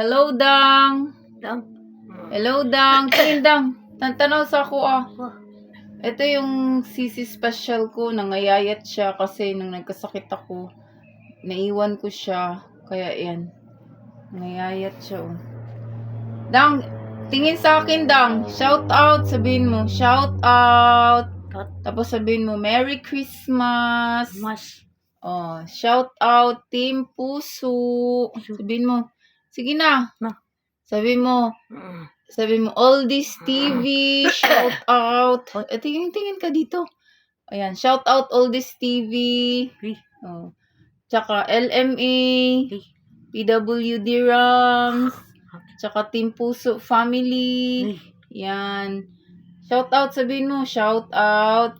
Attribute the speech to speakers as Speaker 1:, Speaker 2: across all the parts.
Speaker 1: Hello, Dang.
Speaker 2: Dang.
Speaker 1: Hello, Dang. Tingin, Dang. Tantanaw sa ako, ah. Ito yung sisi special ko. Nangayayat siya kasi nung nagkasakit ako, naiwan ko siya. Kaya yan. Nangayayat siya, oh. Dang, tingin sa akin, Dang. Shout out, sabihin mo. Shout out. Tapos sabihin mo, Merry Christmas.
Speaker 2: Mas.
Speaker 1: Oh, shout out Team Puso. Sabihin mo. Sige na.
Speaker 2: Na.
Speaker 1: Sabihin mo,
Speaker 2: Mm.
Speaker 1: sabi mo, all this TV, shout out. Eh, tingin, tingin ka dito. Ayan, shout out all this TV. Oh. Tsaka LMA. PWD Rams, tsaka Team Puso Family. Yan. Shout out, sabihin mo, shout out.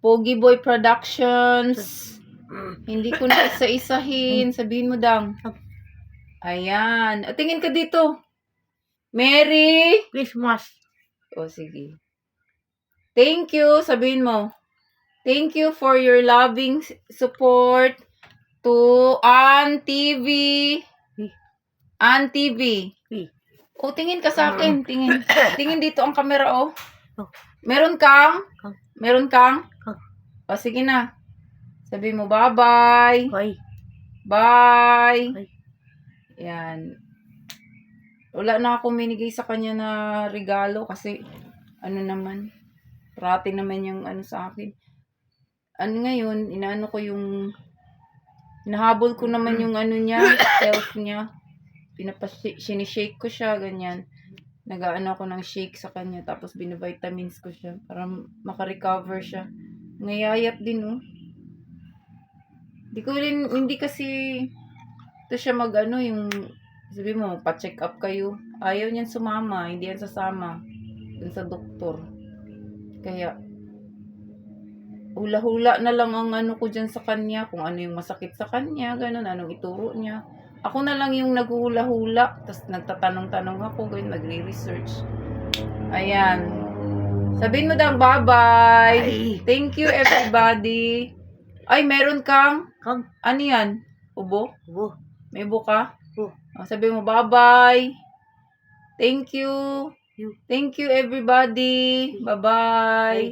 Speaker 1: Pogi Boy Productions.
Speaker 2: Mm.
Speaker 1: Hindi ko na isa-isahin. Sabihin mo, Dang. Ayan. O, tingin ka dito. Mary.
Speaker 2: Christmas.
Speaker 1: O, sige. Thank you. Sabihin mo. Thank you for your loving support to An TV.
Speaker 2: Hmm.
Speaker 1: An TV. O, tingin ka sa akin. Tingin. Tingin dito ang camera, oh.
Speaker 2: Oh.
Speaker 1: Meron kang?
Speaker 2: Kang.
Speaker 1: Meron kang?
Speaker 2: Kang.
Speaker 1: O, sige na. Sabi mo, bye-bye.
Speaker 2: Bye.
Speaker 1: Bye.
Speaker 2: Bye.
Speaker 1: Yan. Wala na akong minigay sa kanya na regalo kasi ano naman, parati naman yung ano sa akin. Ano ngayon, inaano ko yung Hinahabol ko naman yung ano niya, health niya. Pinapas sinishake ko siya, ganyan. Nagaano ako ng shake sa kanya, tapos binavitamins ko siya para makarecover siya. Ngayayat din, oh. Di ko rin, hindi kasi ito siya mag ano, yung sabi mo, pa-check up kayo. Ayaw niyan sumama, hindi yan sasama dun sa doktor. Kaya, hula-hula na lang ang ano ko dyan sa kanya, kung ano yung masakit sa kanya, ganun, anong ituro niya. Ako na lang yung naghula-hula, tapos nagtatanong-tanong ako, ganyan, nagre-research. Ayan. Sabihin mo daw, bye-bye.
Speaker 2: Bye.
Speaker 1: Thank you, everybody. Ay, meron
Speaker 2: kang,
Speaker 1: ano yan? Ubo?
Speaker 2: Wo.
Speaker 1: May ubo ka?
Speaker 2: Oo.
Speaker 1: Oh, sabi mo, bye-bye. Thank you.
Speaker 2: You.
Speaker 1: Thank you, everybody. Bye-bye.